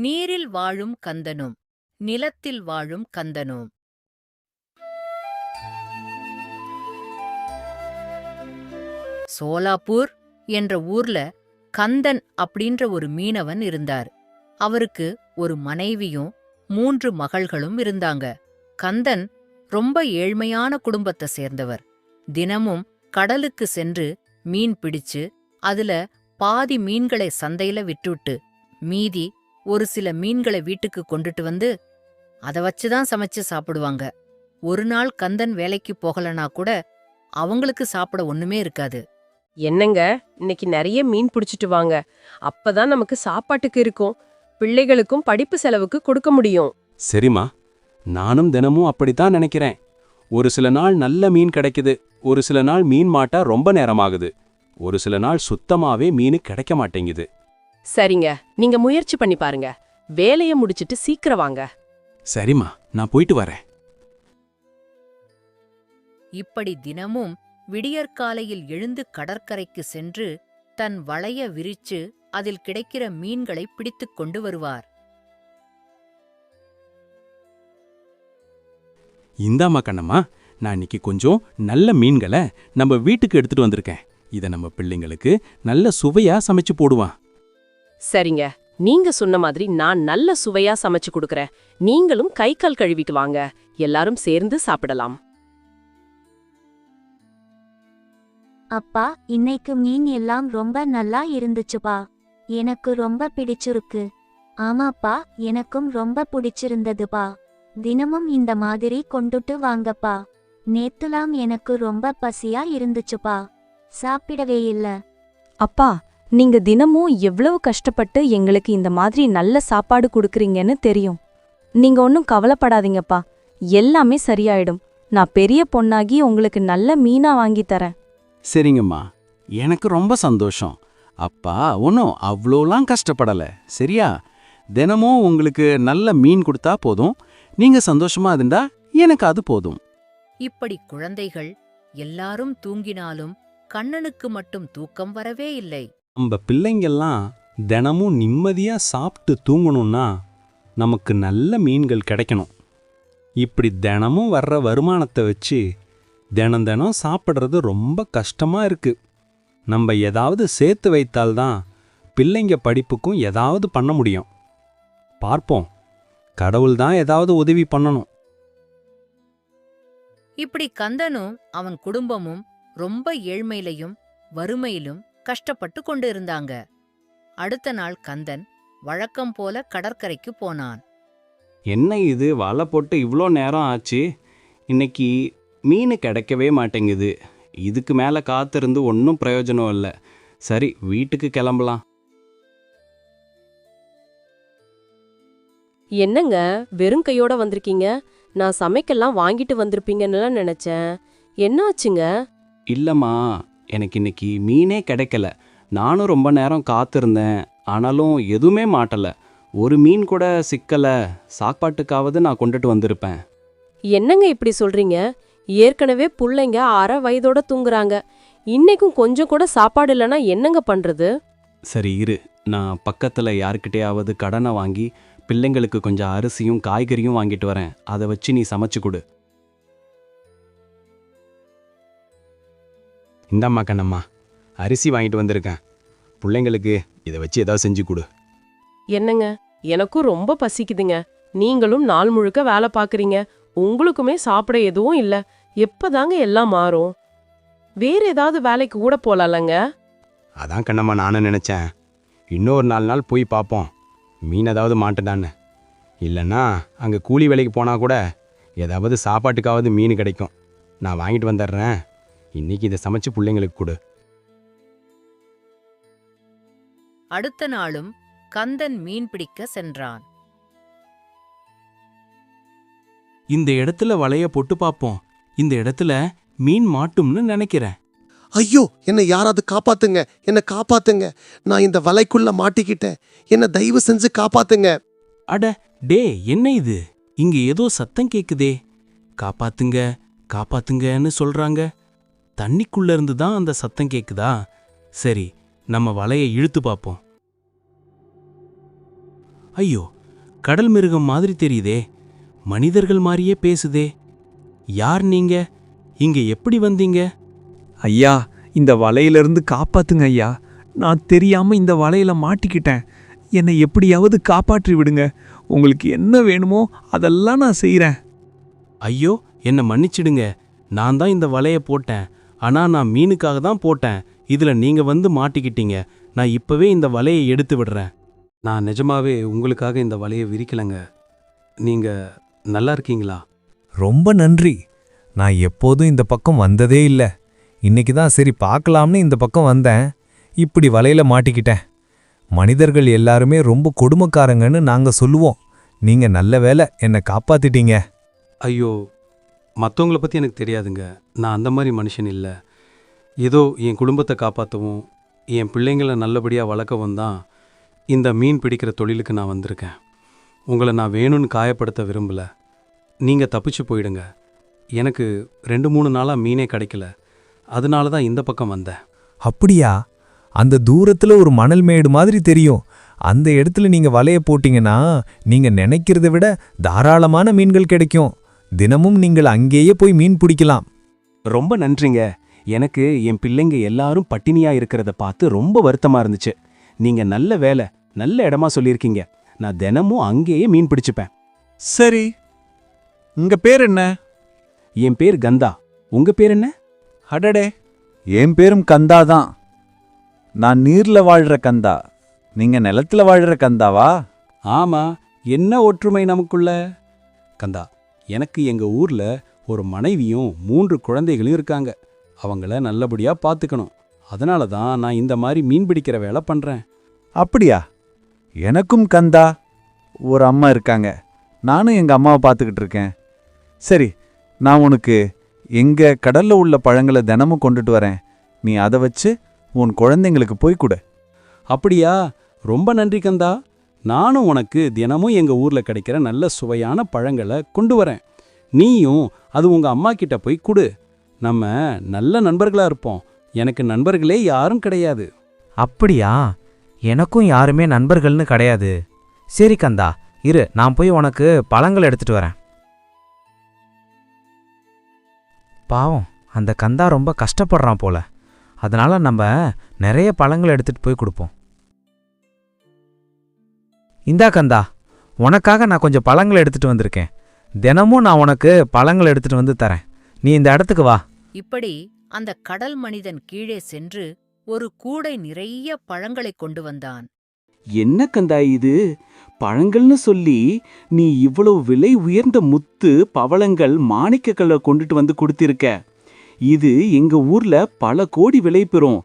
நீரில் வாழும் கந்தனும் நிலத்தில் வாழும் கந்தனும். சோலாப்பூர் என்ற ஊர்ல கந்தன் அப்படின்ற ஒரு மீனவன் இருந்தார். அவருக்கு ஒரு மனைவியும் மூன்று மகள்களும் இருந்தாங்க. கந்தன் ரொம்ப ஏழ்மையான குடும்பத்தை சேர்ந்தவர். தினமும் கடலுக்கு சென்று மீன் பிடிச்சு அதுல பாதி மீன்களை சந்தையில விட்டுட்டு மீதி ஒரு சில மீன்களை வீட்டுக்கு கொண்டுட்டு வந்து அத வச்சுதான் சமைச்சு சாப்பிடுவாங்க. ஒரு நாள் கந்தன் வேலைக்கு போகலனா கூட அவங்களுக்கு சாப்பிட ஒண்ணுமே இருக்காது. என்னங்க? இன்னைக்கு நிறைய மீன் பிடிச்சிட்டு வாங்க. அப்பதான் நமக்கு சாப்பாட்டுக்கு இருக்கும். பிள்ளைகளுக்கும் படிப்பு செலவுக்கு கொடுக்க முடியும். சரிம்மா. நானும் தினமும் அப்படித்தான் நினைக்கிறேன். ஒரு சில நாள் நல்ல மீன் கிடைக்குது. ஒரு சில நாள் மீன் மாட்டா ரொம்ப நேரமாகுது. ஒரு சில நாள் சுத்தமாவே மீன் கிடைக்க மாட்டேங்குது. சரிங்க. நீங்க முயற்சி பண்ணி பாருங்க. வேலைய முடிச்சிட்டு சீக்கிரம் வாங்க. சரிம்மா நான் போயிட்டு வரேன். இப்படி தினமும் விடியற்காலையில் எழுந்து கடற்கரைக்கு சென்று தன் வளைய விரிச்சு அதில் கிடைக்கிற மீன்களை பிடித்துக் கொண்டு வருவார். இந்தாம்மா கண்ணம்மா நான் இன்னைக்கு கொஞ்சம் நல்ல மீன்களை நம்ம வீட்டுக்கு எடுத்துட்டு வந்திருக்கேன். இதை நம்ம பிள்ளைங்களுக்கு நல்ல சுவையா சமைச்சு போடுவான். சரிங்க. நீங்க சொன்ன மாதிரி நான் நல்ல சுவையா சமைச்சு கொடுக்கறேன். நீங்களும் கை கால் கழுவிட்டு வாங்க. எல்லாரும் சேர்ந்து சாப்பிடலாம். அப்பா இன்னைக்கு மீன் எல்லாம் ரொம்ப நல்லா இருந்துச்சுப்பா. எனக்கு ரொம்ப பிடிச்சிருக்கு. ஆமாப்பா எனக்கும் ரொம்ப பிடிச்சிருந்ததுப்பா. தினமும் இந்த மாதிரி கொண்டுட்டு வாங்கப்பா. நேத்துலாம் எனக்கு ரொம்ப பசியா இருந்துச்சுப்பா. சாப்பிடவே இல்ல. அப்பா நீங்க தினமும் எவ்வளவு கஷ்டப்பட்டு எங்களுக்கு இந்த மாதிரி நல்ல சாப்பாடு கொடுக்கறீங்கன்னு தெரியும். நீங்க ஒன்றும் கவலைப்படாதீங்கப்பா. எல்லாமே சரியாயிடும். நான் பெரிய பொண்ணாகி உங்களுக்கு நல்ல மீனா வாங்கி தரேன். சரிங்கம்மா. எனக்கு ரொம்ப சந்தோஷம். அப்பா ஒன்றும் அவ்வளோலாம் கஷ்டப்படல. சரியா? தினமும் உங்களுக்கு நல்ல மீன் கொடுத்தா போதும். நீங்க சந்தோஷமா இருந்தா எனக்கு அது போதும். இப்படி குழந்தைகள் எல்லாரும் தூங்கினாலும் கண்ணனுக்கு மட்டும் தூக்கம் வரவே இல்லை. நம்ம பிள்ளைங்கெல்லாம் தினமும் நிம்மதியாக சாப்பிட்டு தூங்கணும்னா நமக்கு நல்ல மீன்கள் கிடைக்கணும். இப்படி தினமும் வர்ற வருமானத்தை வச்சு தினம் தினம் சாப்பிட்றது ரொம்ப கஷ்டமாக இருக்குது நம்ம ஏதாவது சேர்த்து வைத்தால்தான் பிள்ளைங்க படிப்புக்கும் ஏதாவது பண்ண முடியும். பார்ப்போம். கடவுள் தான் ஏதாவது உதவி பண்ணணும். இப்படி கந்தனும் அவன் குடும்பமும் ரொம்ப ஏழ்மையிலையும் வறுமையிலும் கஷ்டப்பட்டு கொண்டு இருந்தாங்க அடுத்த நாள் கந்தன் வழக்கம் போல கடற்கரைக்கு போனான். என்ன இது? வலை போட்டு இவ்வளோ நேரம் ஆச்சு? இன்னைக்கு மீன் கிடைக்கவே மாட்டேங்குது. இதுக்கு மேலே காத்திருந்து ஒன்றும் பிரயோஜனம் இல்லை. சரி வீட்டுக்கு கிளம்பலாம். என்னங்க? வெறும் கையோட வந்திருக்கீங்க? நான் சமைக்கலாம் வாங்கிட்டு வந்திருப்பீங்கன்னு நினைச்சேன். என்னாச்சுங்க இல்லைம்மா. எனக்கு இன்னைக்கு மீனே கிடைக்கல. நானும் ரொம்ப நேரம் காத்திருந்தேன். ஆனாலும் எதுவுமே மாட்டலை. ஒரு மீன் கூட சிக்கலை. சாப்பாட்டுக்காவது நான் கொண்டுட்டு வந்திருப்பேன். என்னங்க இப்படி சொல்றீங்க? ஏற்கனவே புள்ளைங்க அரை வயதோட தூங்குறாங்க. இன்னைக்கும் கொஞ்சம் கூட சாப்பாடு இல்லைன்னா என்னங்க பண்றது? சரி இரு. நான் பக்கத்தில் யாருக்கிட்டையாவது கடனை வாங்கி பிள்ளைங்களுக்கு கொஞ்சம் அரிசியும் காய்கறியும் வாங்கிட்டு வரேன். அதை வச்சு நீ சமைச்சு கொடு. இந்தாம்மா கண்ணம்மா. அரிசி வாங்கிட்டு வந்திருக்கேன். பிள்ளைங்களுக்கு இதை வச்சு ஏதாவது செஞ்சு கொடு. என்னங்க? எனக்கும் ரொம்ப பசிக்குதுங்க. நீங்களும் நாள் முழுக்க வேலை பாக்குறீங்க உங்களுக்குமே சாப்பிட எதுவும் இல்ல. எப்பதாங்க எல்லாம் மாறும்? வேற ஏதாவது வேலைக்கு கூட போலாம்லங்க அதான் கண்ணம்மா நானும் நினச்சேன். இன்னொரு நாலு நாள் போய் பார்ப்போம். மீன் ஏதாவது மாட்டுதான்னு. இல்லைன்னா அங்கே கூலி வேலைக்கு போனால் கூட ஏதாவது சாப்பாட்டுக்காவது மீன் கிடைக்கும். நான் வாங்கிட்டு வந்துடுறேன். இன்னைக்கு இதை சமைச்சு பிள்ளைங்களுக்கு கொடு. அடுத்த நாளும் கந்தன் மீன் பிடிக்க சென்றான். இந்த இடத்துல வலைய போட்டு பார்ப்போம். இந்த இடத்துல மீன் மாட்டும்னு நினைக்கிறேன். ஐயோ என்னை யாராவது காப்பாத்துங்க. என்னை காப்பாத்துங்க. நான் இந்த வலைக்குள்ள மாட்டிக்கிட்டேன். என்னை தயவு செஞ்சு காப்பாத்துங்க. அட டே என்ன இது? இங்க ஏதோ சத்தம் கேக்குதே. காப்பாத்துங்க காப்பாத்துங்கன்னு சொல்றாங்க. தண்ணிக்குள்ள இருந்து தான் அந்த சத்தம் கேக்குதா? சரி நம்ம வலைய இழுத்து பார்ப்போம் ஐயோ கடல் மிருகம் மாதிரி தெரியுதே. மனிதர்கள் மாதிரியே பேசுதே. யார் நீங்க? இங்க எப்படி வந்தீங்க? ஐயா இந்த வலையிலிருந்து காப்பாத்துங்க ஐயா. நான் தெரியாம இந்த வலையில மாட்டிக்கிட்டேன். என்னை எப்படியாவது காப்பாற்றி விடுங்க. உங்களுக்கு என்ன வேணுமோ அதெல்லாம் நான் செய்கிறேன் ஐயோ என்ன மன்னிச்சிடுங்க. நான் தான் இந்த வலைய போட்டேன். ஆனா நான் மீனுக்காக தான் போட்டேன். இதுல நீங்க வந்து மாட்டிக்கிட்டீங்க. நான் இப்பவே இந்த வலையை எடுத்து விடுறேன். நான் நிஜமாவே உங்களுக்காக இந்த வலையை விரிக்கலைங்க. நீங்க நல்லா இருக்கீங்களா? ரொம்ப நன்றி. நான் எப்போதும் இந்த பக்கம் வந்ததே இல்ல. இன்னைக்கு தான் சரி பார்க்கலாம்னு இந்த பக்கம் வந்தேன். இப்படி வலையில மாட்டிக்கிட்டேன். மனிதர்கள் எல்லாருமே ரொம்ப கொடுமைக்காரங்கன்னு நாங்க சொல்லுவோம். நீங்க நல்ல வேளை என்னை காப்பாத்திட்டீங்க. ஐயோ மற்றவங்கள பற்றி எனக்கு தெரியாதுங்க. நான் அந்த மாதிரி மனுஷன் இல்லை. ஏதோ என் குடும்பத்தை காப்பாற்றவும் என் பிள்ளைங்களை நல்லபடியாக வளர்க்கவும் தான் இந்த மீன் பிடிக்கிற தொழிலுக்கு நான் வந்திருக்கேன். உங்களை நான் வேணும்னு காயப்படுத்த விரும்பல. நீங்கள் தப்பிச்சு போயிடுங்க. எனக்கு ரெண்டு மூணு நாளாக மீனே கிடைக்கல. அதனால தான் இந்த பக்கம் வந்தேன். அப்படியா? அந்த தூரத்தில் ஒரு மணல் மேடு மாதிரி தெரியும். அந்த இடத்துல நீங்கள் வலைய போட்டிங்கன்னா நீங்கள் நினைக்கிறத விட தாராளமான மீன்கள் கிடைக்கும். தினமும் நீங்கள் அங்கேயே போய் மீன் பிடிக்கலாம். ரொம்ப நன்றிங்க. எனக்கு என் பிள்ளைங்க எல்லாரும் பட்டினியா இருக்கிறத பார்த்து ரொம்ப வருத்தமா இருந்துச்சு. நீங்க நல்ல வேலை நல்ல இடமா சொல்லியிருக்கீங்க. நான் தினமும் அங்கேயே மீன் பிடிச்சுப்பேன். சரி. உங்க பேர் என்ன? என் பேர் கந்தா. உங்க பேர் என்ன? அடடே. என் பேரும் கந்தா தான். நான் நீர்ல வாழ்ற கந்தா. நீங்க நிலத்துல வாழ்ற கந்தாவா? ஆமா. என்ன ஒற்றுமை நமக்குள்ள? கந்தா எனக்கு எங்க ஊர்ல ஒரு மனைவியும் மூன்று குழந்தைகளும் இருக்காங்க. அவங்கள நல்லபடியா பார்த்துக்கணும் அதனால தான் நான் இந்த மாதிரி மீன் பிடிக்கிற வேலை பண்றேன். அப்படியா? எனக்கும் கந்தா ஒரு அம்மா இருக்காங்க. நானும் எங்க அம்மாவை பார்த்துக்கிட்டு இருக்கேன். சரி நான் உனக்கு எங்க கடல்ல உள்ள பழங்களை தினமும் கொண்டுட்டு வரேன். நீ அதை வச்சு உன் குழந்தைங்களுக்கு போய் கொடு. அப்படியா? ரொம்ப நன்றி கந்தா. நானும் உனக்கு தினமும் எங்கள் ஊரில் கிடைக்கிற நல்ல சுவையான பழங்களை கொண்டு வரேன். நீயும் அது உங்கள் அம்மா கிட்ட போய் கொடு. நம்ம நல்ல நண்பர்களாக இருப்போம். எனக்கு நண்பர்களே யாரும் கிடையாது. அப்படியா? எனக்கும் யாருமே நண்பர்கள்னு கிடையாது. சரி கந்தா இரு நான் போய் உனக்கு பழங்கள் எடுத்துட்டு வரேன். பாவம் அந்த கந்தா ரொம்ப கஷ்டப்படுறான் போல. அதனால நம்ம நிறைய பழங்கள் எடுத்துட்டு போய் கொடுப்போம். இந்தா கந்தா உனக்காக நான் கொஞ்சம் பழங்கள் எடுத்துட்டு வந்திருக்கேன். தினமும் நான் உனக்கு பழங்கள் எடுத்துட்டு வந்து தரேன். நீ இந்த இடத்துக்கு வா. இப்படி அந்த கடல் மனிதன் கீழே சென்று ஒரு கூடை நிறைய பழங்களைக் கொண்டு வந்தான். என்ன கந்தா இது? பழங்கள்னு சொல்லி நீ இவ்வளவு விலை உயர்ந்த முத்து பவளங்கள் மாணிக்கக்கல்ல கொண்டுட்டு வந்து கொடுத்திருக்க. இது எங்க ஊர்ல பல கோடி விலை பெறும்.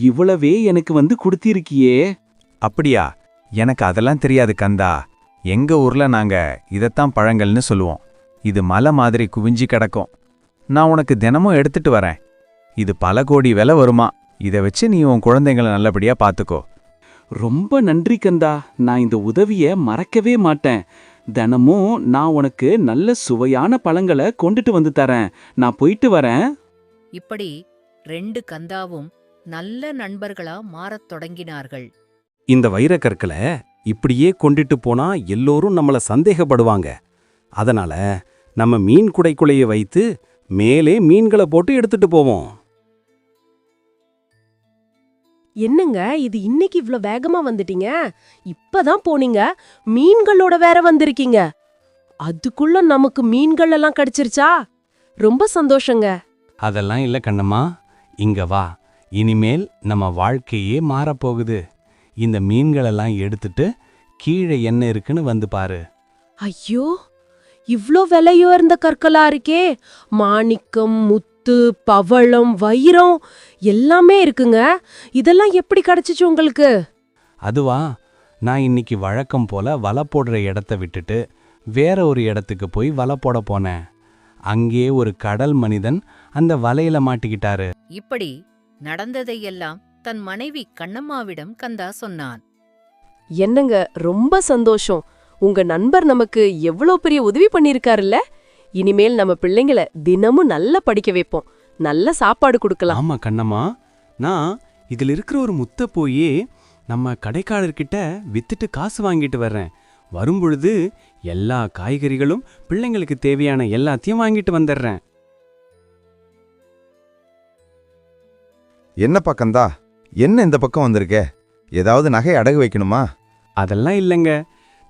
இவ்வளவே எனக்கு வந்து கொடுத்திருக்கியே. அப்படியா? எனக்கு அதெல்லாம் தெரியாது கந்தா. எங்க ஊர்ல நாங்க இதைத்தான் பழங்கள்னு சொல்லுவோம். இது மலை மாதிரி குவிஞ்சி கிடக்கும். நான் உனக்கு தினமும் எடுத்துட்டு வரேன். இது பல கோடி விலை வருமா? இதை வச்சு நீ உன் குழந்தைங்களை நல்லபடியா பார்த்துக்கோ ரொம்ப நன்றி கந்தா. நான் இந்த உதவிய மறக்கவே மாட்டேன். தினமும் நான் உனக்கு நல்ல சுவையான பழங்களை கொண்டுட்டு வந்து தரேன். நான் போயிட்டு வரேன். இப்படி ரெண்டு கந்தாவும் நல்ல நண்பர்களா மாறத் தொடங்கினார்கள். இந்த வைரக்கற்களை இப்படியே கொண்டுட்டு போனா எல்லோரும் நம்மள சந்தேகப்படுவாங்க. அதனால நம்ம மீன் குடைக்குள்ளைய வைத்து மேலே மீன்களை போட்டு எடுத்துட்டு போவோம். என்னங்க இது இன்னைக்கு இவ்ளோ வேகமா வந்துட்டீங்க? இப்பதான் போனீங்க மீன்களோட வேற வந்திருக்கீங்க. அதுக்குள்ள நமக்கு மீன்கள் எல்லாம் கிடைச்சிருச்சா? ரொம்ப சந்தோஷங்க. அதெல்லாம் இல்ல கண்ணம்மா இங்க வா. இனிமேல் நம்ம வாழ்க்கையே மாறப்போகுது. இந்த மீன்களெல்லாம் எடுத்துட்டு கீழே என்ன இருக்குன்னு வந்து பாரு. ஐயோ இவ்ளோ விலையுயர்ந்த கற்களா இருக்கே. மாணிக்கம் முத்து பவளம் வைரம் எல்லாமே இருக்குங்க. இதெல்லாம் எப்படி கிடைச்சிச்சு உங்களுக்கு? அதுவா நான் இன்னைக்கு வழக்கம் போல வலை போடுற இடத்த விட்டுட்டு வேற ஒரு இடத்துக்கு போய் வலை போட போனேன். அங்கே ஒரு கடல் மனிதன் அந்த வலையில மாட்டிக்கிட்டாரு. இப்படி நடந்ததையெல்லாம் தன் மனைவி கண்ணம்மாவிடம் கந்தா சொன்னான். என்னங்க ரொம்ப சந்தோஷம். உங்க நண்பர் நமக்கு எவ்வளோ பெரிய உதவி பண்ணிருக்காருல்ல இனிமேல் நம்ம பிள்ளைங்கள தினமும் நல்லா படிக்க வைப்போம். நல்ல சாப்பாடு கொடுக்கலாம். ஆமா கண்ணம்மா. நான் இதுல இருக்கிற ஒரு முத்தை போய் நம்ம கடைக்காரர்கிட்ட வித்துட்டு காசு வாங்கிட்டு வர்றேன். வரும்பொழுது எல்லா காய்கறிகளும் பிள்ளைங்களுக்கு தேவையான எல்லாத்தையும் வாங்கிட்டு வந்துடுறேன். என்னப்பா கந்தா? என்ன இந்த பக்கம் வந்திருக்க? ஏதாவது நகை அடகு வைக்கணுமா? அதெல்லாம் இல்லைங்க.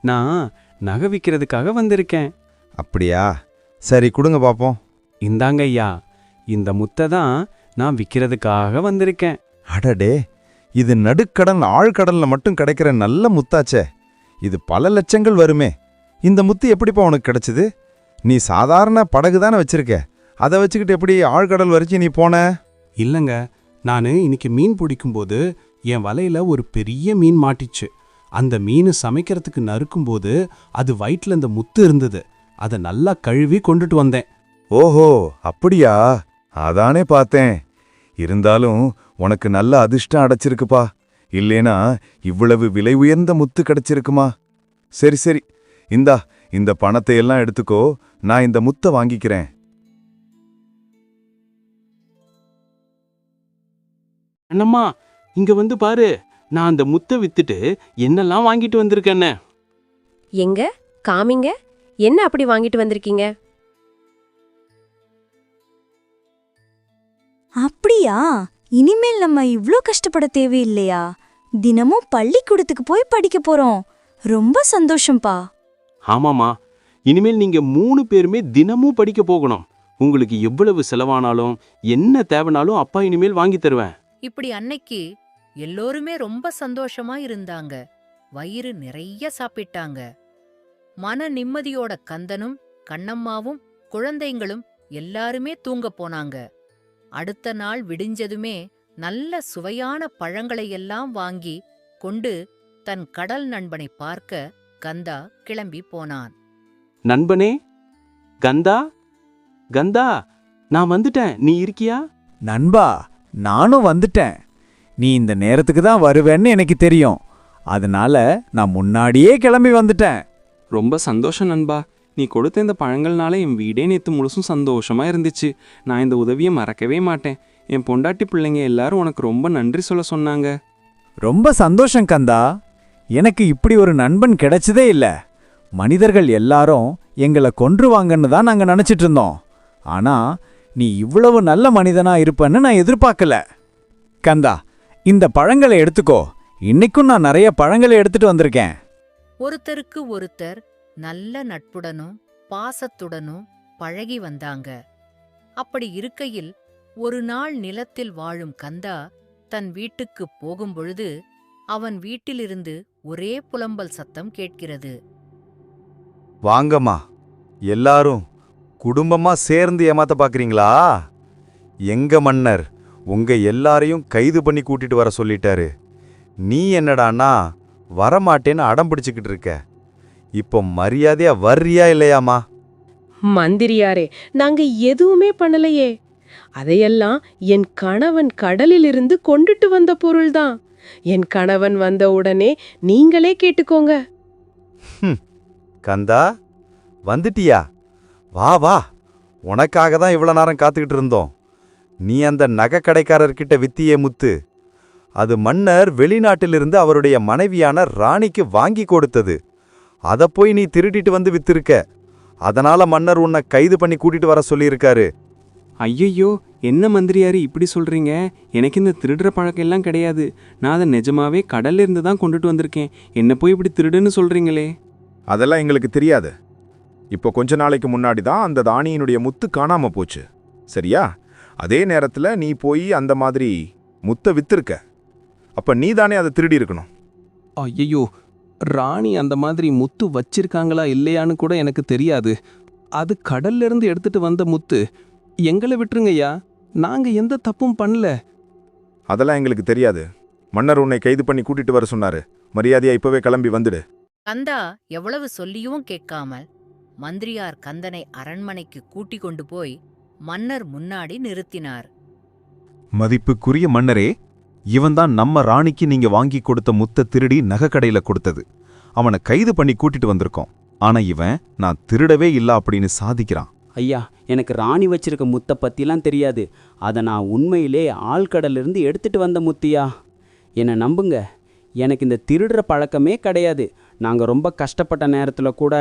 நான் நகை விற்கிறதுக்காக வந்திருக்கேன். அப்படியா? சரி கொடுங்க பாப்போம். இந்தாங்க ஐயா. இந்த முத்தை தான் நான் விற்கிறதுக்காக வந்திருக்கேன். அடடே! இது நடுக்கடல் ஆழ்கடல்ல மட்டும் கிடைக்கிற நல்ல முத்தாச்சே. இது பல லட்சங்கள் வருமே. இந்த முத்து எப்படிப்பா உனக்கு கிடைச்சது? நீ சாதாரண படகு தானே வச்சிருக்க. அதை வச்சுக்கிட்டு எப்படி ஆழ்கடல் வரைக்கும் நீ போன? இல்லைங்க. நான் இன்னைக்கு மீன் பிடிக்கும்போது என் வலையில ஒரு பெரிய மீன் மாட்டிச்சு. அந்த மீன் சமைக்கிறதுக்கு நறுக்கும்போது அது வயிற்றில் இந்த முத்து இருந்தது. அதை நல்லா கழுவி கொண்டுட்டு வந்தேன். ஓஹோ அப்படியா? அதானே பார்த்தேன். இருந்தாலும் உனக்கு நல்ல அதிர்ஷ்டம் அடைச்சிருக்குப்பா. இல்லேனா இவ்வளவு விலை உயர்ந்த முத்து கிடைச்சிருக்குமா? சரி சரி. இந்தா இந்த பணத்தை எல்லாம் எடுத்துக்கோ. நான் இந்த முத்தை வாங்கிக்கிறேன். அண்ணம்மா இங்க வந்து பாரு. நான் அந்த முத்தை வித்துட்டு என்னெல்லாம் வாங்கிட்டு வந்திருக்கேன்னு எங்க? காமிங்க. என்ன அப்படி வாங்கிட்டு வந்திருக்கீங்க? அப்படியா? இனிமேல் நம்ம இவ்ளோ கஷ்டப்பட தேவையில்லையா? தினமும் பள்ளிக்கூடத்துக்கு போய் படிக்க போறோம். ரொம்ப சந்தோஷம்பா. ஆமாமா இனிமேல் நீங்க மூணு பேருமே தினமும் படிக்க போகணும். உங்களுக்கு எவ்வளவு செலவானாலும் என்ன தேவைனாலும் அப்பா இனிமேல் வாங்கி தருவேன். இப்படி அன்னைக்கு எல்லோருமே ரொம்ப சந்தோஷமா இருந்தாங்க. வயிறு நிறைய சாப்பிட்டாங்க. மன நிம்மதியோட கந்தனும் கண்ணம்மாவும் குழந்தைங்களும் எல்லாருமே தூங்க போனாங்க. அடுத்த நாள் விடிஞ்சதுமே நல்ல சுவையான பழங்களை எல்லாம் வாங்கி கொண்டு தன் கடல் நண்பனை பார்க்க கந்தா கிளம்பி போனான். நண்பனே கந்தா கந்தா நான் வந்துட்டேன். நீ இருக்கியா? நண்பா நானும் வந்துட்டேன். நீ இந்த நேரத்துக்கு தான் வருவேன்னு எனக்கு தெரியும். அதனால நான் முன்னாடியே கிளம்பி வந்துட்டேன். ரொம்ப சந்தோஷம் நண்பா. நீ கொடுத்த இந்த பழங்கள்னால என் வீடே நேத்து முழுசும் சந்தோஷமா இருந்துச்சு. நான் இந்த உதவியை மறக்கவே மாட்டேன். என் பொண்டாட்டி பிள்ளைங்க எல்லாரும் உனக்கு ரொம்ப நன்றி சொல்ல சொன்னாங்க. ரொம்ப சந்தோஷம் கந்தா. எனக்கு இப்படி ஒரு நண்பன் கிடைச்சதே இல்ல. மனிதர்கள் எல்லாரும் எங்களை கொன்றுவாங்கன்னு தான் நாங்க நினைச்சிட்டு இருந்தோம். ஆனா நீ இவ்வளவு நல்ல மனிதனா இருப்பன்னு நான் எதிர்பார்க்கல. கந்தா இந்த பழங்களை எடுத்துக்கோ. இன்னைக்கும் நான் நிறைய பழங்களை எடுத்துட்டு வந்திருக்கேன். ஒருத்தருக்கு ஒருத்தர் நல்ல நட்புடனும் பாசத்துடனும் பழகி வந்தாங்க. அப்படி இருக்கையில் ஒரு நாள் நிலத்தில் வாழும் கந்தா தன் வீட்டுக்குப் போகும்பொழுது அவன் வீட்டிலிருந்து ஒரே புலம்பல் சத்தம் கேட்கிறது. வாங்கம்மா எல்லாரும் குடும்பமா சேர்ந்து ஏமாத்த பாக்குறீங்களா? எங்க மன்னர் உங்க எல்லாரையும் கைது பண்ணி கூட்டிட்டு வர சொல்லிட்டாரு. நீ என்னடான்னா வரமாட்டேன்னு அடம் பிடிச்சுக்கிட்டு இருக்க. இப்போ மரியாதையா வர்றியா இல்லையாமா? மந்திரியாரே நாங்க எதுவுமே பண்ணலையே. அதையெல்லாம் என் கணவன் கடலிலிருந்து கொண்டுட்டு வந்த பொருள்தான். என் கணவன் வந்த உடனே நீங்களே கேட்டுக்கோங்க. கந்தா வந்துட்டியா? வா வா. உனக்காக தான் இவ்வளோ நேரம் காத்துக்கிட்டு இருந்தோம். நீ அந்த நகை கடைக்காரர்கிட்ட வித்தியே முத்து. அது மன்னர் வெளிநாட்டிலிருந்து அவருடைய மனைவியான ராணிக்கு வாங்கி கொடுத்தது. அத போய் நீ திருடிட்டு வந்து வித்திருக்க. அதனால மன்னர் உன்னை கைது பண்ணி கூட்டிட்டு வர சொல்லியிருக்காரு. ஐயையோ என்ன மந்திரியாரு இப்படி சொல்றீங்க? எனக்கு இந்த திருடுற பழக்கம் எல்லாம் கிடையாது. நான் அதை நிஜமாவே கடல்ல இருந்து தான் கொண்டுட்டு வந்திருக்கேன். என்ன போய் இப்படி திருடுன்னு சொல்றீங்களே. அதெல்லாம் எங்களுக்கு தெரியாது. இப்போ கொஞ்ச நாளைக்கு முன்னாடி தான் அந்த தானியினுடைய முத்து காணாம போச்சு. சரியா? அதே நேரத்துல நீ போய் அந்த மாதிரி முத்தை வித்திருக்க. அப்ப நீ தானே அதை திருடி இருக்கணும். ஐயையோ ராணி அந்த மாதிரி முத்து வச்சிருக்காங்களா இல்லையான்னு கூட எனக்கு தெரியாது. அது கடல்ல இருந்து எடுத்துட்டு வந்த முத்து. எங்களை விட்டுருங்கய்யா. நாங்க எந்த தப்பும் பண்ணல. அதெல்லாம் எங்களுக்கு தெரியாது. மன்னர் உன்னை கைது பண்ணி கூட்டிட்டு வர சொன்னாரு. மரியாதையா இப்பவே கிளம்பி வந்துடு. கந்தா எவ்வளவு சொல்லியும் கேட்காமல் மந்திரியார் கந்தனை அரண்மனைக்கு கூட்டிக் கொண்டு போய் மன்னர் முன்னாடி நிறுத்தினார். மதிப்புக்குரிய மன்னரே இவன்தான் நம்ம ராணிக்கு நீங்க வாங்கி கொடுத்த முத்த திருடி நகைக்கடையில கொடுத்தது. அவனை கைது பண்ணி கூட்டிட்டு வந்திருக்கோம். ஆனா இவன் நான் திருடவே இல்ல அப்படின்னு சாதிக்கிறான். ஐயா எனக்கு ராணி வச்சிருக்க முத்தை பத்திலாம் தெரியாது. அதை நான் உண்மையிலே ஆழ்கடலிருந்து எடுத்துட்டு வந்த முத்தியா? என்னை நம்புங்க எனக்கு இந்த திருடுற பழக்கமே கிடையாது. நாங்கள் ரொம்ப கஷ்டப்பட்ட நேரத்தில் கூட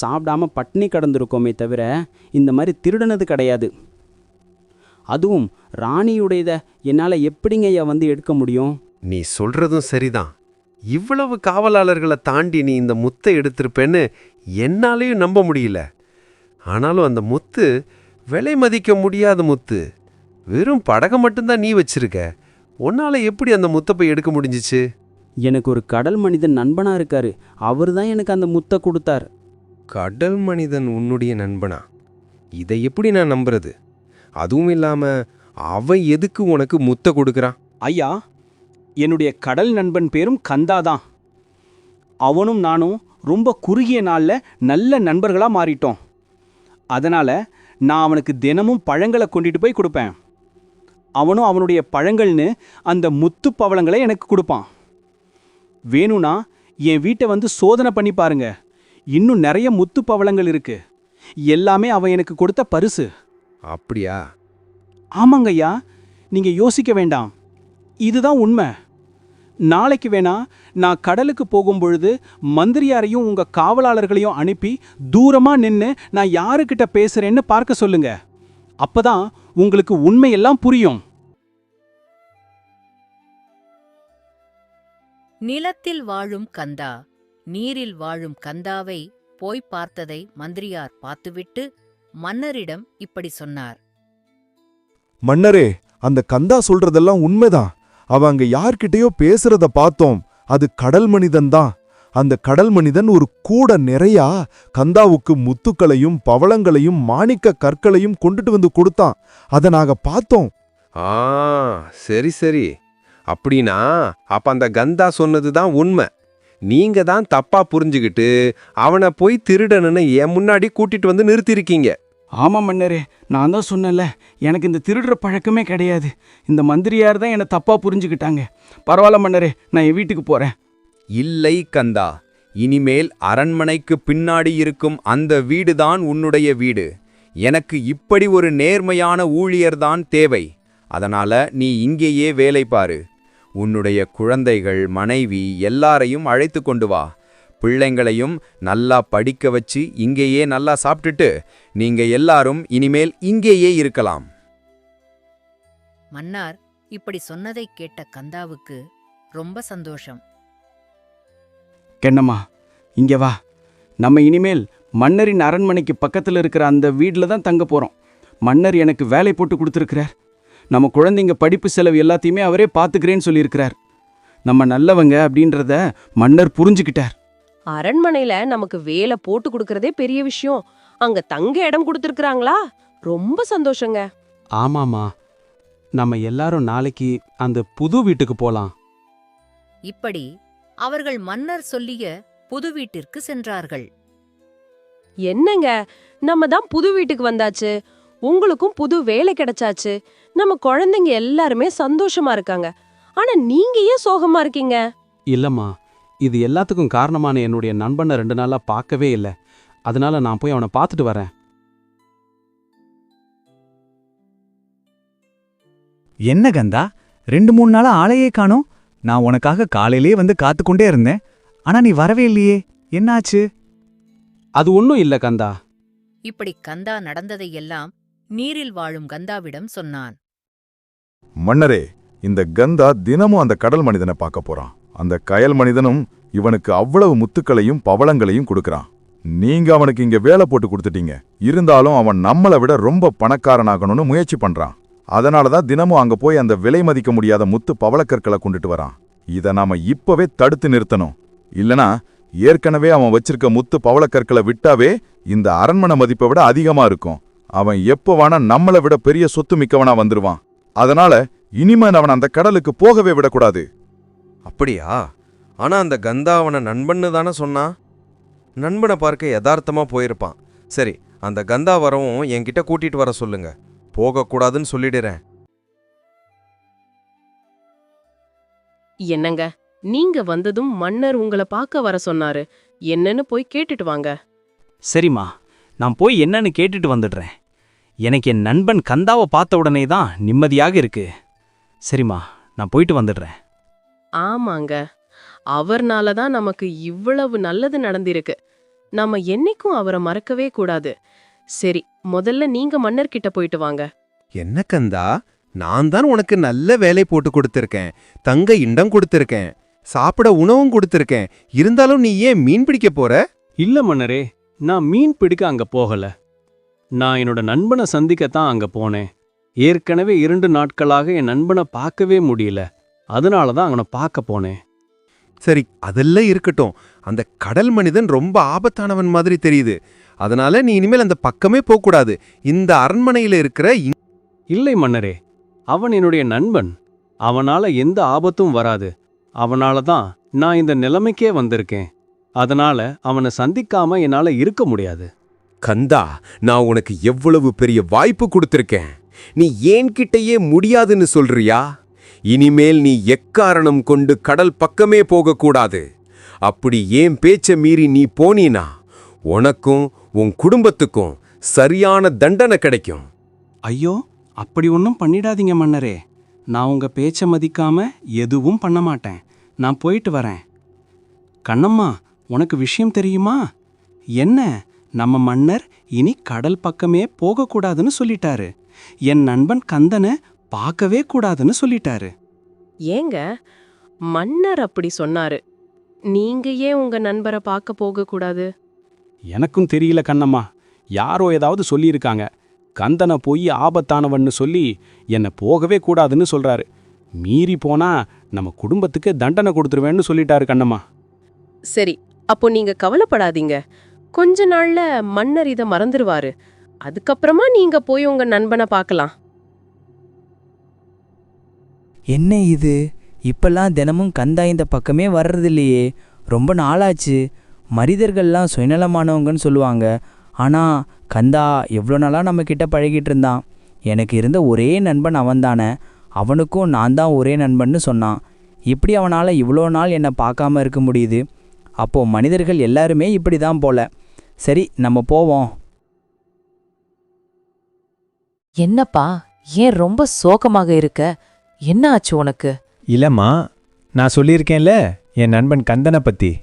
சாப்பிடாம பட்னி கடந்திருக்கோமே தவிர இந்த மாதிரி திருடினது கிடையாது. அதுவும் ராணியுடையத என்னால் எப்படிங்க ஐயா வந்து எடுக்க முடியும்? நீ சொல்றதும் சரிதான். இவ்வளவு காவலாளர்களை தாண்டி நீ இந்த முத்தை எடுத்திருப்பேன்னு என்னாலையும் நம்ப முடியல. ஆனாலும் அந்த முத்து விலை மதிக்க முடியாத முத்து. வெறும் படகை மட்டும்தான் நீ வச்சிருக்க. உன்னால் எப்படி அந்த முத்தை போய் எடுக்க முடிஞ்சிச்சு? எனக்கு ஒரு கடல் மனிதன் நண்பனாக இருக்காரு. அவர் தான் எனக்கு அந்த முத்தை கொடுத்தார். கடல் மனிதன் உன்னுடைய நண்பனா? இதை எப்படி நான் நம்புறது? அதுவும் இல்லாம அவன் எதுக்கு உனக்கு முத்தை கொடுக்கறான்? ஐயா என்னுடைய கடல் நண்பன் பேரும் கந்தா தான் அவனும் நானும் ரொம்ப குறுகிய நாளில் நல்ல நண்பர்களாக மாறிட்டோம். அதனால் நான் அவனுக்கு தினமும் பழங்களை கொண்டுட்டு போய் கொடுப்பேன். அவனும் அவனுடைய பழங்கள்னு அந்த முத்து பவளங்களை எனக்கு கொடுப்பான். வேணும்னா என் வீட்டை வந்து சோதனை பண்ணி பாருங்க. இன்னும் நிறைய முத்து பவளங்கள் இருக்கு. எல்லாமே அவன் எனக்கு கொடுத்த பரிசு. அப்படியா? ஆமாங்கய்யா நீங்க யோசிக்க வேண்டாம். இதுதான் உண்மை. நாளைக்கு வேணா நான் கடலுக்கு போகும் பொழுது மந்திரியாரையும் உங்க காவலாளர்களையும் அனுப்பி தூரமா நின்னு நான் யாருக்கிட்ட பேசுறேன்னு பார்க்க சொல்லுங்க. அப்பதான் உங்களுக்கு உண்மையெல்லாம் புரியும். நிலத்தில் வாழும் கந்தா. நீரில் வாழும் கந்தாவை போய் பார்த்ததை மந்திரியார் பார்த்துவிட்டு மன்னரிடம் இப்படி சொன்னார். மன்னரே அந்த கந்தா சொல்றதெல்லாம் உண்மைதான். அவ அங்க யார்கிட்டயோ பேசுறத பார்த்தோம். அது கடல் மனிதன் தான். அந்த கடல் மனிதன் ஒரு கூட நிறையா கந்தாவுக்கு முத்துக்களையும் பவளங்களையும் மாணிக்க கற்களையும் கொண்டுட்டு வந்து கொடுத்தான். அதை நாங்க பார்த்தோம். ஆ சரி சரி. அப்படின்னா அப்ப அந்த கந்தா சொன்னது தான் உண்மை. நீங்க தான் தப்பா புரிஞ்சுக்கிட்டு அவனை போய் திருடனுன்னு என் முன்னாடி கூட்டிட்டு வந்து நிறுத்திருக்கீங்க. ஆமா மன்னரே நான் தான் சொன்னேன்ல எனக்கு இந்த திருடுற பழக்கமே கிடையாது. இந்த மந்திரியார் தான் என்னை தப்பா புரிஞ்சுக்கிட்டாங்க பரவாயில்ல மன்னரே நான் என் வீட்டுக்கு போறேன். இல்லை கந்தா இனிமேல் அரண்மனைக்கு பின்னாடி இருக்கும் அந்த வீடுதான் உன்னுடைய வீடு. எனக்கு இப்படி ஒரு நேர்மையான ஊழியர்தான் தேவை. அதனால நீ இங்கேயே வேலை பாரு. உன்னுடைய குழந்தைகள் மனைவி எல்லாரையும் அழைத்து கொண்டு வா. பிள்ளைங்களையும் நல்லா படிக்க வச்சு இங்கேயே நல்லா சாப்பிட்டுட்டு நீங்க எல்லாரும் இனிமேல் இங்கேயே இருக்கலாம். மன்னார் இப்படி சொன்னதைக் கேட்ட கந்தாவுக்கு ரொம்ப சந்தோஷம். கென்னம்மா இங்கே வா. நம்ம இனிமேல் மன்னரின் அரண்மனைக்கு பக்கத்தில் இருக்கிற அந்த வீட்டில் தான் தங்க போகிறோம் மன்னர் எனக்கு வேலை போட்டு கொடுத்துருக்கிறார். நம்ம குழந்தைங்க படிப்பு செலவு எல்லாத்தையுமே அவரே பார்த்துக்கிறேன்னு சொல்லியிருக்கிறார். நம்ம நல்லவங்க அப்படின்றத மன்னர் புரிஞ்சுக்கிட்டார். அரண்மனையில நமக்கு வேலை போட்டு கொடுக்கறதே பெரிய விஷயம். அங்க தங்க இடம் கொடுத்துருக்காங்களா ரொம்ப சந்தோஷங்க. ஆமாமா நம்ம எல்லாரும் நாளைக்கு அந்த புது வீட்டுக்கு போலாம். இப்படி அவர்கள் மன்னர் சொல்லிய புது வீட்டிற்கு சென்றார்கள். என்னங்க? நம்ம தான் புது வீட்டுக்கு வந்தாச்சு. உங்களுக்கும் புது வேலை கிடைச்சாச்சு. நம்ம குழந்தைங்க எல்லாருமே சந்தோஷமா இருக்காங்க. ஆனா நீங்க ஏன் சோகமா இருக்கீங்க? இல்லம்மா இது எல்லாத்துக்கும் காரணமான என்னுடைய நண்பனை ரெண்டு நாளா பார்க்கவே இல்லை. அதனால நான் போய் அவனை பார்த்துட்டு வரேன். என்ன கந்தா? ரெண்டு மூணு நாளா ஆளையே காணோம். நான் உனக்காக காலையிலே வந்து காத்துக்கொண்டே இருந்தேன். ஆனா நீ வரவே இல்லையே. என்னாச்சு? அது ஒன்றும் இல்லை கந்தா. இப்படி கந்தா நடந்ததையெல்லாம் நீரில் வாழும் கந்தாவிடம் சொன்னான். மன்னரே இந்த கந்தா தினமும் அந்த கடல் மனிதனை பார்க்க போறான். அந்த கயல் மனிதனும் இவனுக்கு அவ்வளவு முத்துக்களையும் பவளங்களையும் கொடுக்கறான். நீங்க அவனுக்கு இங்க வேலை போட்டு கொடுத்துட்டீங்க. இருந்தாலும் அவன் நம்மளை விட ரொம்ப பணக்காரனாகணும்னு முயற்சி பண்றான். அதனால தான் தினமும் அங்க போய் அந்த விலை மதிக்க முடியாத முத்து பவளக்கற்களை கொண்டுட்டு வரான். இத நாம இப்பவே தடுத்து நிறுத்தணும். இல்லனா ஏற்கனவே அவன் வச்சிருக்க முத்து பவளக்கற்களை விட்டாவே இந்த அரண்மனை மதிப்பை விட அதிகமா இருக்கும். அவன் எப்போ வேணா நம்மளை விட பெரிய சொத்து மிக்கவனா வந்துருவான். அதனால இனிமே அவன் அந்த கடலுக்கு போகவே விடக்கூடாது. அப்படியா? ஆனா அந்த கந்தா அவனை நண்பன்னு தானே சொன்னான் நண்பனை பார்க்க யதார்த்தமா போயிருப்பான். சரி அந்த கந்தா வரவும் என்கிட்ட கூட்டிட்டு வர சொல்லுங்க. போகக்கூடாதுன்னு சொல்லிடுறேன். என்னங்க? நீங்க வந்ததும் மன்னர் உங்களை பார்க்க வர சொன்னாரு. என்னன்னு போய் கேட்டுட்டு வாங்க. சரிம்மா நான் போய் என்னன்னு கேட்டுட்டு வந்துடுறேன். எனக்கு என் நண்பன் கந்தாவை பார்த்த உடனே தான் நிம்மதியாக இருக்கு. சரிம்மா நான் போயிட்டு வந்துடுறேன். ஆமாங்க. அவர்னால தான் நமக்கு இவ்வளவு நல்லது நடந்திருக்கு. நாம என்னைக்கும் அவரை மறக்கவே கூடாது. சரி முதல்ல நீங்க மன்னர்கிட்ட போயிட்டு வாங்க. என்ன கந்தா? நான் தான் உனக்கு நல்ல வேலை போட்டு கொடுத்திருக்கேன். தங்க இண்டம் கொடுத்திருக்கேன். சாப்பிட உணவும் கொடுத்திருக்கேன். இருந்தாலும் நீ ஏன் மீன் பிடிக்க போற? இல்ல மன்னரே நான் மீன் பிடிக்க அங்க போகல. நான் என்னோட நண்பனை சந்திக்கத்தான் அங்க போனேன். ஏற்கனவே இரண்டு நாட்களாக என் நண்பனை பார்க்கவே முடியல. அதனால தான் அவனை பார்க்க போனேன். சரி அதெல்லாம் இருக்கட்டும். அந்த கடல் மனிதன் ரொம்ப ஆபத்தானவன் மாதிரி தெரியுது. அதனால நீ இனிமேல் அந்த பக்கமே போகக்கூடாது. இந்த அரண்மனையில இருக்கிற இல்லை மன்னரே அவன் என்னுடைய நண்பன். அவனால எந்த ஆபத்தும் வராது. அவனால தான் நான் இந்த நிலைமைக்கே வந்திருக்கேன். அதனால அவனை சந்திக்காம என்னால இருக்க முடியாது. கந்தா நான் உனக்கு எவ்வளவு பெரிய வாய்ப்பு கொடுத்திருக்கேன். நீ ஏன்கிட்டயே முடியாதுன்னு சொல்றியா? இனிமேல் நீ எக்காரணம் கொண்டு கடல் பக்கமே போகக்கூடாது. அப்படி ஏன் பேச்ச மீறி நீ போனீனா? உனக்கும் உன் குடும்பத்துக்கும் சரியான தண்டனை கிடைக்கும். ஐயோ அப்படி ஒன்றும் பண்ணிடாதீங்க மன்னரே. நான் உங்க பேச்சை மதிக்காம எதுவும் பண்ண மாட்டேன். நான் போயிட்டு வரேன். கண்ணம்மா உனக்கு விஷயம் தெரியுமா? என்ன? நம்ம மன்னர் இனி கடல் பக்கமே போகக்கூடாதுன்னு சொல்லிட்டாரு. என் நண்பன் கந்தனை பார்க்கவே கூடாதுன்னு சொல்லிட்டாரு. ஏங்க மன்னர் அப்படி சொன்னாரு. நீங்க ஏன் உங்க நண்பரை பார்க்க போக கூடாது எனக்கும் தெரியல கண்ணம்மா. யாரோ ஏதாவது சொல்லியிருக்காங்க. கந்தனை போய் ஆபத்தானவன்னு சொல்லி என்னை போகவே கூடாதுன்னு சொல்றாரு. மீறி போனா நம்ம குடும்பத்துக்கு தண்டனை கொடுத்துருவேன்னு சொல்லிட்டாரு கண்ணம்மா. சரி அப்போ நீங்க கவலைப்படாதீங்க. கொஞ்ச நாள்ல மன்னர் இதை மறந்துருவாரு. அதுக்கப்புறமா நீங்க போய் உங்க நண்பனை பார்க்கலாம் என்ன இது? இப்பெல்லாம் தினமும் கந்தா இந்த பக்கமே வர்றதில்லையே. ரொம்ப நாளாச்சு. மனிதர்கள்லாம் சுயநலமானவங்கன்னு சொல்லுவாங்க. ஆனால் கந்தா எவ்வளோ நாளாக நம்ம கிட்ட பழகிட்டு இருந்தான். எனக்கு இருந்த ஒரே நண்பன் அவன்தானே. அவனுக்கும் நான் தான் ஒரே நண்பன்னு சொன்னான். இப்படி அவனால் இவ்வளோ நாள் என்னை பார்க்காம இருக்க முடியுது. அப்போது மனிதர்கள் எல்லாருமே இப்படி தான் போல. சரி நம்ம போவோம். என்னப்பா ஏன் ரொம்ப சோகமாக இருக்க? என்ன ஆச்சு உனக்கு? இல்லம்மா நான் சொல்லியிருக்கேன்ல என் நண்பன் கந்தனை பத்தி.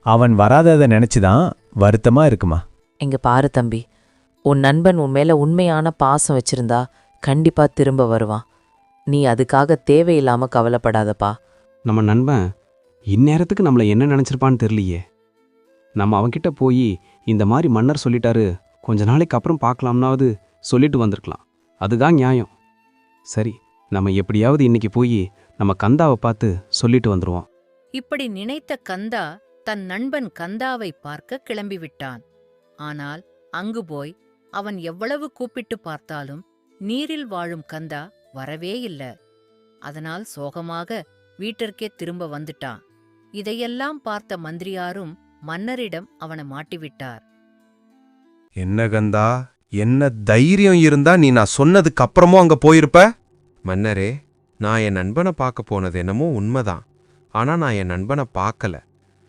அவன் வராததை நினைச்சுதான் வருத்தமா இருக்குமா? இங்க பாரு தம்பி உன் நண்பன் உன் மேல உண்மையான பாசம் வச்சிருந்தா கண்டிப்பா திரும்ப வருவான். நீ அதுக்காக தேவையில்லாம கவலைப்படாதப்பா. நம்ம நண்பன் இந்நேரத்துக்கு நம்மளை என்ன நினச்சிருப்பான்னு தெரியலையே. நம்ம அவன்கிட்ட போய் இந்த மாதிரி மன்னர் சொல்லிட்டாரு கொஞ்ச நாளைக்கு அப்புறம் பார்க்கலாம்னாவது சொல்லிட்டு வந்திருக்கலாம். அதுதான் நியாயம். சரி நம்ம எப்படியாவது இன்னைக்கு போய் நம்ம கந்தாவை பார்த்து சொல்லிட்டு வந்துருவோம். இப்படி நினைத்த கந்தா தன் நண்பன் கந்தாவை பார்க்க கிளம்பிவிட்டான். ஆனால் அங்கு போய் அவன் எவ்வளவு கூப்பிட்டு பார்த்தாலும் நீரில் வாழும் கந்தா வரவே இல்ல. அதனால் சோகமாக வீட்டிற்கே திரும்ப வந்துட்டான். இதையெல்லாம் பார்த்த மந்திரியாரும் மன்னரிடம் அவனை மாட்டிவிட்டார். என்ன கந்தா? என்ன தைரியம் இருந்தா நீ நான் சொன்னதுக்கு அப்புறமும் அங்க போயிருப்ப? மன்னரே நான் என் நண்பனை பார்க்க போனது என்னமோ உண்மைதான். ஆனா நான் என் நண்பனை பார்க்கல.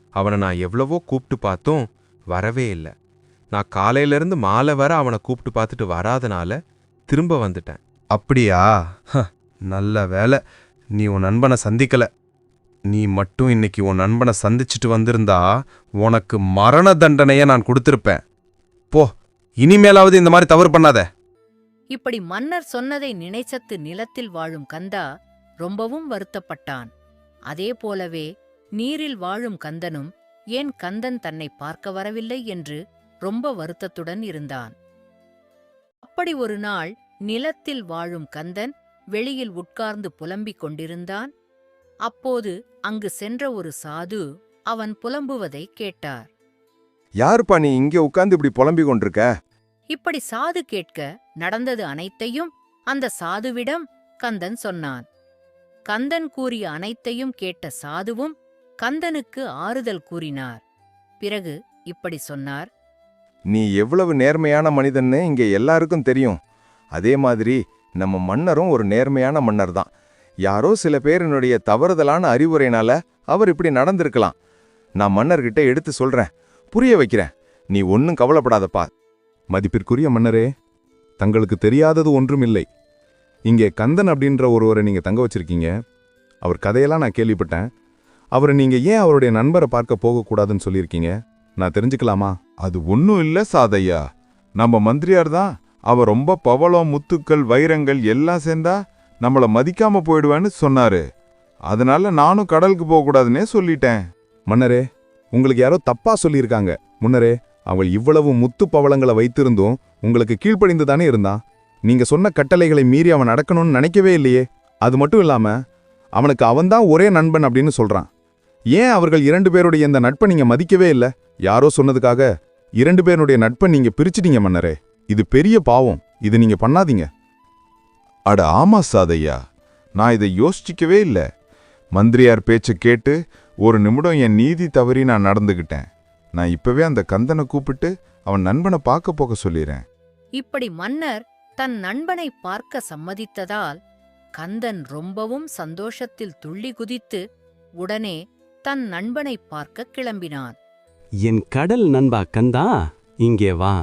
அவனை நான் எவ்வளவோ கூப்பிட்டு பார்த்தும் வரவே இல்லை. நான் காலையிலேருந்து மாலை வர அவனை கூப்பிட்டு பார்த்துட்டு வராதனால திரும்ப வந்துட்டேன். அப்படியா? ஹ, நல்ல வேலை நீ உன் நண்பனை சந்திக்கல. நீ மட்டும் இன்னைக்கு உன் நண்பனை சந்திச்சுட்டு வந்திருந்தா உனக்கு மரண தண்டனையை நான் கொடுத்திருப்பேன். போ இனிமேலாவது இந்த மாதிரி தவறு பண்ணாத. இப்படி மன்னர் சொன்னதை நினைச்சத்து நிலத்தில் வாழும் கந்தா ரொம்பவும் வருத்தப்பட்டான். அதே போலவே நீரில் வாழும் கந்தனும் ஏன் கந்தன் தன்னை பார்க்க வரவில்லை என்று ரொம்ப வருத்தத்துடன் இருந்தான். அப்படி ஒரு நாள் நிலத்தில் வாழும் கந்தன் வெளியில் உட்கார்ந்து புலம்பிக் கொண்டிருந்தான். அப்போது அங்கு சென்ற ஒரு சாது அவன் புலம்புவதை கேட்டார். யாருப்பா நீ இங்கே உட்கார்ந்து இப்படி புலம்பிக் கொண்டிருக்க? இப்படி சாது கேட்க நடந்தது அனைத்தையும் அந்த சாதுவிடம் கந்தன் சொன்னான். கந்தன் கூறிய அனைத்தையும் கேட்ட சாதுவும் கந்தனுக்கு ஆறுதல் கூறினார். பிறகு இப்படி சொன்னார். நீ எவ்வளவு நேர்மையான மனிதன்னு இங்க எல்லாருக்கும் தெரியும். அதே மாதிரி நம்ம மன்னரும் ஒரு நேர்மையான மன்னர் தான் யாரோ சில பேரினுடைய தவறுதலான அறிவுரைனால அவர் இப்படி நடந்திருக்கலாம். நான் மன்னர்கிட்ட எடுத்து சொல்றேன். புரிய வைக்கிறேன். நீ ஒன்னும் கவலைப்படாதப்பா. மதிப்பிற்குரிய மன்னரே தங்களுக்கு தெரியாதது ஒன்றும் இல்லை இங்கே கந்தன் அப்படின்ற ஒருவரை நீங்க தங்க வச்சிருக்கீங்க. அவர் கதையெல்லாம் நான் கேள்விப்பட்டேன். அவரை நீங்க ஏன் அவருடைய நண்பரை பார்க்க போகக்கூடாதுன்னு சொல்லியிருக்கீங்க? நான் தெரிஞ்சுக்கலாமா? அது ஒன்றும் இல்லை சாதையா. நம்ம மந்திரியார் தான் அவர் ரொம்ப பவளம் முத்துக்கள் வைரங்கள் எல்லாம் சேர்ந்தா நம்மள மதிக்காம போயிடுவேன்னு சொன்னாரு. அதனால நானும் கடலுக்கு போகக்கூடாதுன்னே சொல்லிட்டேன். மன்னரே உங்களுக்கு யாரோ தப்பா சொல்லியிருக்காங்க. முன்னரே அவள் இவ்வளவு முத்து பவளங்களை வைத்திருந்தும் உங்களுக்கு கீழ்ப்படிந்து தானே இருந்தான் நீங்க சொன்ன கட்டளைகளை மீறி அவன் நடக்கணும்னு நினைக்கவே இல்லையே. அது மட்டும் இல்லாம அவனுக்கு அவன்தான் ஒரே நண்பன் அப்படின்னு சொல்றான். ஏன் அவர்கள் இரண்டு பேருடைய இந்த நட்பை நீங்க மதிக்கவே இல்லை? யாரோ சொன்னதுக்காக இரண்டு பேருடைய நட்பை நீங்க பிரிச்சிட்டீங்க மன்னரே. இது பெரிய பாவம். இது நீங்க பண்ணாதீங்க. அட ஆமா சாதையா நான் இதை யோசிச்சிக்கவே இல்ல. மந்திரியார் பேச்ச கேட்டு ஒரு நிமிடம் என் நீதி தவறி நான் நடந்துகிட்டேன். நான் இப்பவே அந்த கந்தனை கூப்பிட்டு அவன் நண்பனை பார்க்க போக சொல்லிடுறேன் இப்படி மன்னர் தன் நண்பனை பார்க்க சம்மதித்ததால் கந்தன் ரொம்பவும் சந்தோஷத்தில் துள்ளி குதித்து உடனே தன் நண்பனை பார்க்க கிளம்பினான். என் கடல் நண்பா கந்தா இங்கே வா.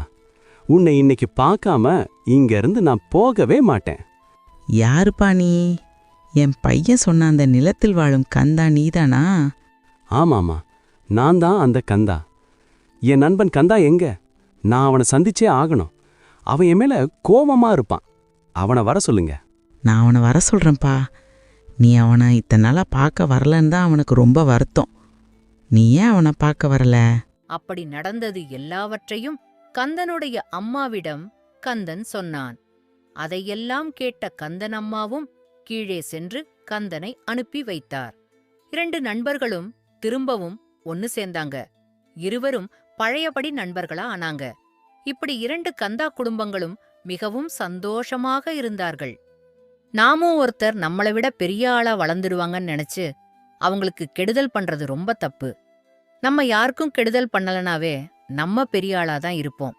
உன்னை இன்னைக்கு பார்க்காம இங்க இருந்து நான் போகவே மாட்டேன். யாருப்பா நீ? என் பையன் சொன்ன அந்த நிலத்தில் வாழும் கந்தா நீதானா? ஆமாமா நான் தான் அந்த கந்தா. என் நண்பன் கந்தா எங்க? நான் அவனை சந்திச்சே ஆகணும். அவன் என் மேல கோபமா இருப்பான். அவனை வர சொல்லுங்க. நான் அவனை வர சொல்கிறேன்ப்பா நீ அவனை இத்தனை நாளாக பார்க்க வரலன்னு தான் அவனுக்கு ரொம்ப வருத்தம். நீ ஏன் அவனை பார்க்க வரல? அப்படி நடந்தது எல்லாவற்றையும் கந்தனுடைய அம்மாவிடம் கந்தன் சொன்னான். அதையெல்லாம் கேட்ட கந்தன் அம்மாவும் கீழே சென்று கந்தனை அனுப்பி வைத்தார். இரண்டு நண்பர்களும் திரும்பவும் ஒன்னு சேர்ந்தாங்க. இருவரும் பழையபடி நண்பர்களா ஆனாங்க. இப்படி இரண்டு கந்தா குடும்பங்களும் மிகவும் சந்தோஷமாக இருந்தார்கள். நாமும் ஒருத்தர் நம்மளை விட பெரிய ஆளா வளர்ந்துடுவாங்கன்னு நினைச்சு அவங்களுக்கு கெடுதல் பண்றது ரொம்ப தப்பு. நம்ம யாருக்கும் கெடுதல் பண்ணலனாவே நம்ம பெரிய ஆளா தான் இருப்போம்.